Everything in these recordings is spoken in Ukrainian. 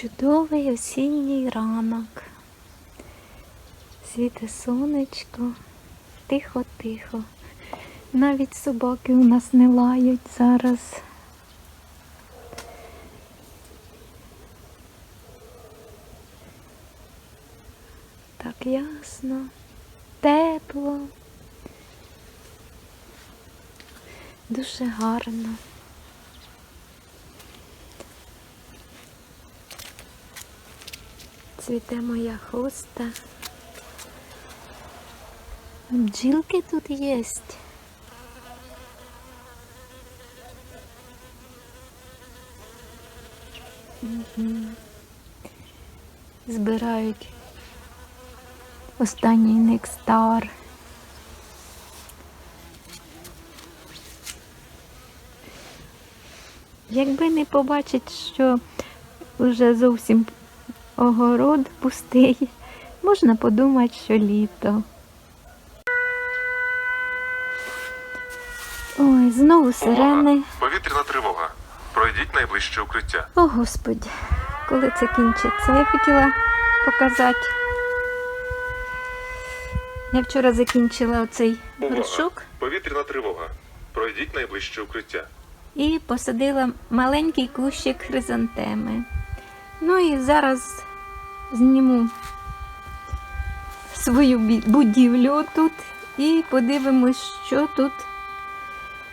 Чудовий осінній ранок. Світе сонечко, тихо-тихо. Навіть собаки у нас не лають зараз. Так ясно, тепло. Дуже гарно. Цвіте моя хоста. Бджілки тут є. Збирають останній нектар. Якби не побачить, що вже зовсім огород пустий, можна подумати, що літо. Ой, знову сирени. Увага! Повітряна тривога. Пройдіть найближче укриття. О, Господи, коли це кінчиться? Я хотіла показати. Я вчора закінчила оцей горшок Повітряна тривога. Пройдіть найближче укриття. і посадила маленький кущик хризантеми. Ну і зараз зніму свою будівлю тут і подивимось, що тут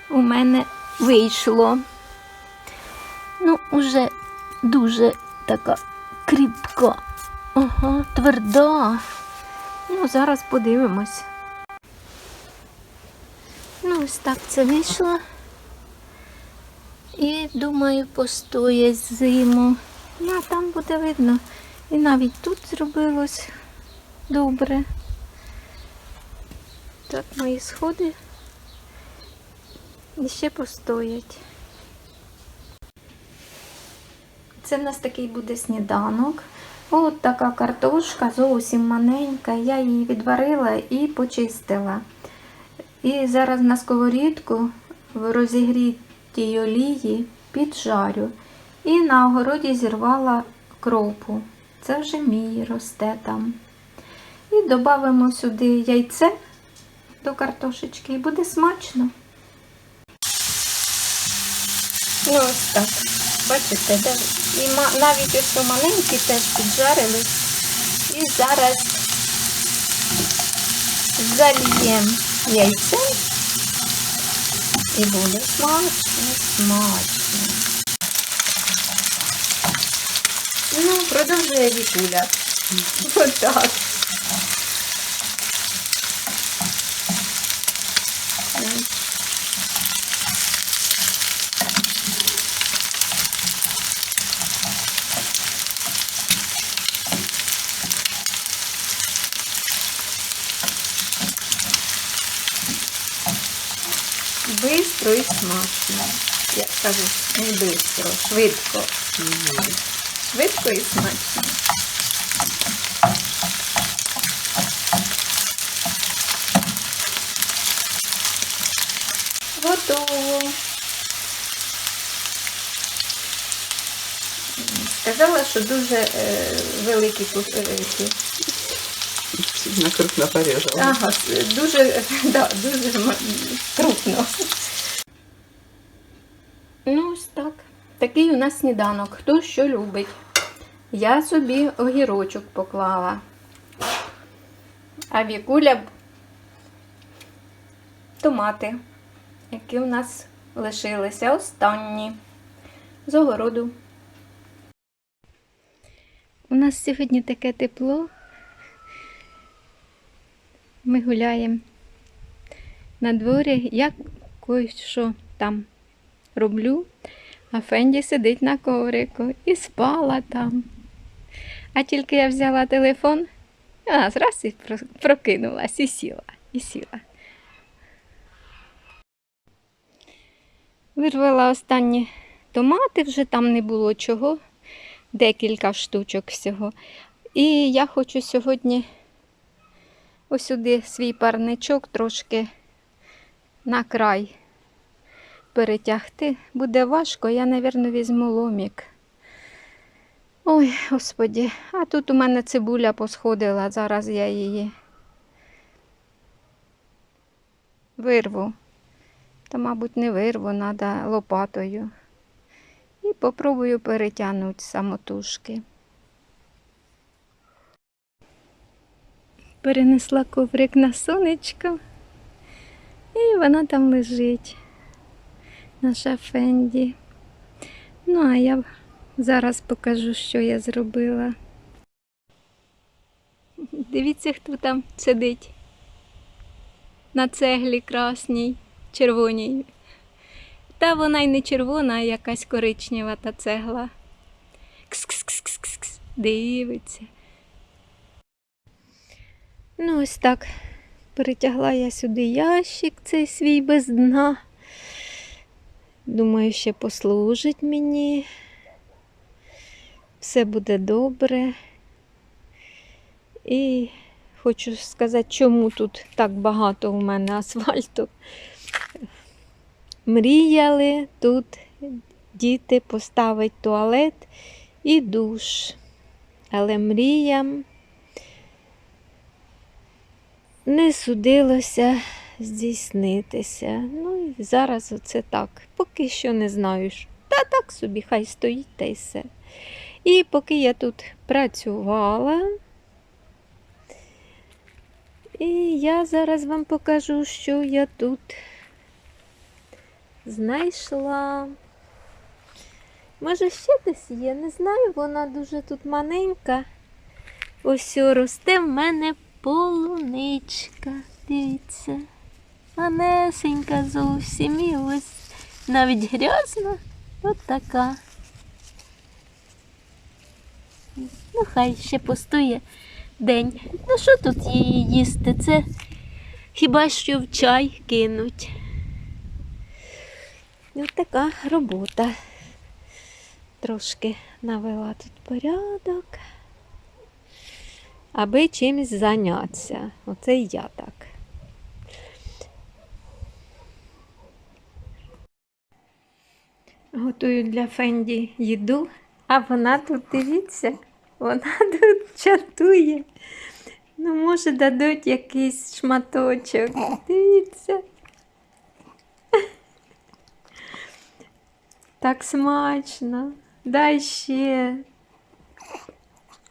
у мене вийшло. Ну, уже дуже така кріпка, ага, тверда. Ну, зараз подивимось. Ну, ось так це вийшло. І думаю, постоять зиму. Ну, а там буде видно. І навіть тут зробилось добре. Так, мої сходи. І ще постоять. Це в нас такий буде сніданок. От така картошка, зовсім маленька. Я її відварила і почистила. І зараз на сковорідку в розігрітій олії піджарю. І на огороді зірвала кропу. Це вже мій росте там. І додамо сюди яйце до картошечки і буде смачно. Ну ось так. Бачите, де? І навіть ось маленькі теж піджарили. І зараз зальємо яйцем. І буде смачно, смачно. Ну, продовжує Вікуля. Отак. Бистро і смачно. Я кажу, не бистро, швидко. Швидко і смачно. Готово. Сказала, що дуже е, великі кусочки. Сильно крупно порежала. Ага, дуже, да, дуже крупно. Ну, ось так. Такий у нас сніданок. Хто що любить. Я собі огірочок поклала. А Вікуля томати, які у нас лишилися останні з огороду. У нас сьогодні таке тепло. Ми гуляємо на дворі, я кое-що там роблю, а Фенді сидить на коврику і спала там. А тільки я взяла телефон, вона раз і прокинулась і сіла, і сіла. Вирвала останні томати, вже там не було чого, декілька штучок всього. І я хочу сьогодні ось сюди свій парничок трошки на край перетягти. Буде важко, я, мабуть, візьму ломік. Ой, господі, а тут у мене цибуля посходила, зараз я її вирву. Та, мабуть, не вирву, треба лопатою. І попробую перетягнути самотужки. Перенесла коврик на сонечко, і вона там лежить, наша Фенді. Ну, а я зараз покажу, що я зробила. Дивіться, хто там сидить. На цеглі красній, червоній. Та вона й не червона, а якась коричнева та цегла. Кс-кс-кс-кс-кс. Дивиться. Ну, ось так. Перетягла я сюди ящик цей свій без дна. Думаю, ще послужить мені. Все буде добре. І хочу сказати, чому тут так багато у мене асфальту. Мріяли тут діти поставити туалет і душ. Але мріям не судилося здійснитися. Ну і зараз оце так. Поки що не знаю. Та так собі, хай стоїть та й все. І поки я тут працювала, і я зараз вам покажу, що я тут знайшла. Може, ще десь є, не знаю, вона дуже тут маленька. Ось росте в мене полуничка. Дивіться. Манесенька зовсім. І ось навіть грязна. От така. Ну, хай ще постоє день. Ну що тут її їсти? Це хіба що в чай кинуть. Ось така робота. Трошки навела тут порядок, аби чимось зайнятися. Оце і я так. Готую для Фенді їду, а вона тут, дивіться, вона тут чатує. Ну, може, дадуть якийсь шматочок. Дивіться. Так смачно. Дай ще.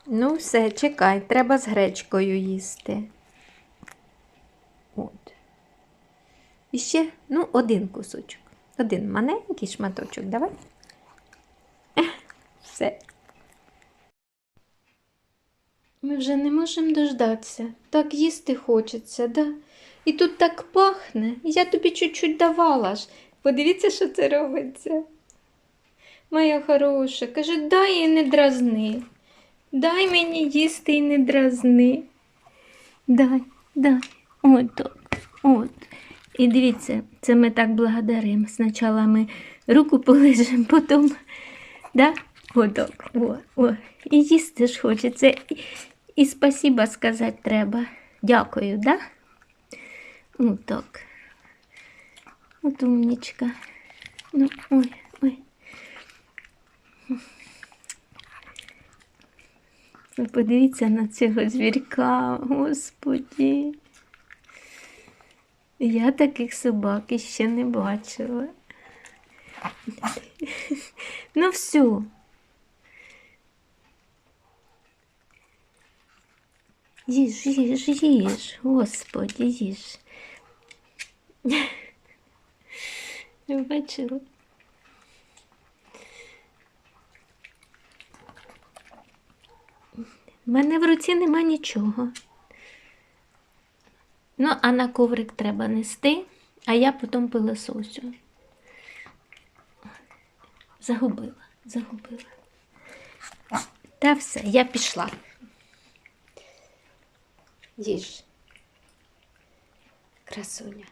Ну, все, чекай, треба з гречкою їсти. От. І ще, ну, один кусочок. Один маленький шматочок, давай. Все. Ми вже не можемо дождатися. Так їсти хочеться, да? І тут так пахне. Я тобі чуть-чуть давала ж. Подивіться, що це робиться. Моя хороша, каже, дай і не дразни. Дай мені їсти і не дразни. Дай, дай. От так. От. І дивіться, це ми так благодаримо. Спочатку ми руку полежимо, потім. Да? Отак. О, о. І їсти ж хочеться. І, і спасіба сказати треба. Дякую, да? Отак. От умнічка. Ну, ой, ой. Ви подивіться на цього звірка, господі. Я таких собак ще не бачила. Ну все. Їж, їж, їж, господі, їж. Ви бачили? У мене в руці нема нічого. Ну, а на коврик треба нести, а я потім пилососю. Загубила, загубила. Та все, я пішла. Їж. Красуня.